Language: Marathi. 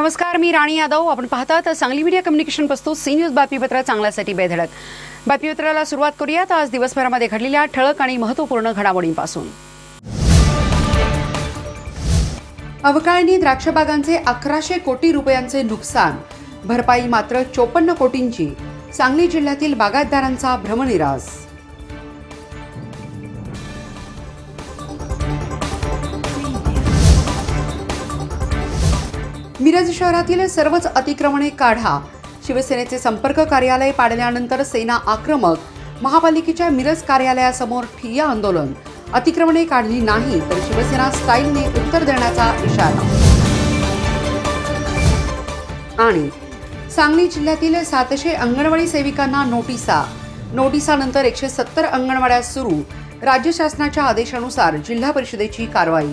नमस्कार मी राणी यादव. आपण पाहतात सांगली मीडिया कम्युनिकेशन प्रस्तुत सी न्यूज बातमीपत्र चांगल्यासाठी बेधडक. बातमीपत्राला सुरुवात करूयात. आज दिवसभरामध्ये घडलेल्या ठळक आणि महत्त्वपूर्ण घडामोडींपासून. अवकाळीने द्राक्षबागांचे अकराशे कोटी रुपयांचे नुकसान. भरपाई मात्र चोपन्न कोटींची. सांगली जिल्ह्यातील बागायतदारांचा भ्रमनिरास. मिरज शहरातील सर्वच अतिक्रमणे काढा. शिवसेनेचे संपर्क कार्यालय पाडल्यानंतर सेना आक्रमक. महापालिकेच्या मिरज कार्यालयासमोर ठिय्या आंदोलन. अतिक्रमणे काढली नाही तर शिवसेना स्टाईलने उत्तर देण्याचा इशारा. आणि सांगली जिल्ह्यातील सातशे अंगणवाडी सेविकांना नोटिसा. नोटिसानंतर एकशे सत्तर अंगणवाड्या सुरू. राज्य शासनाच्या आदेशानुसार जिल्हा परिषदेची कारवाई.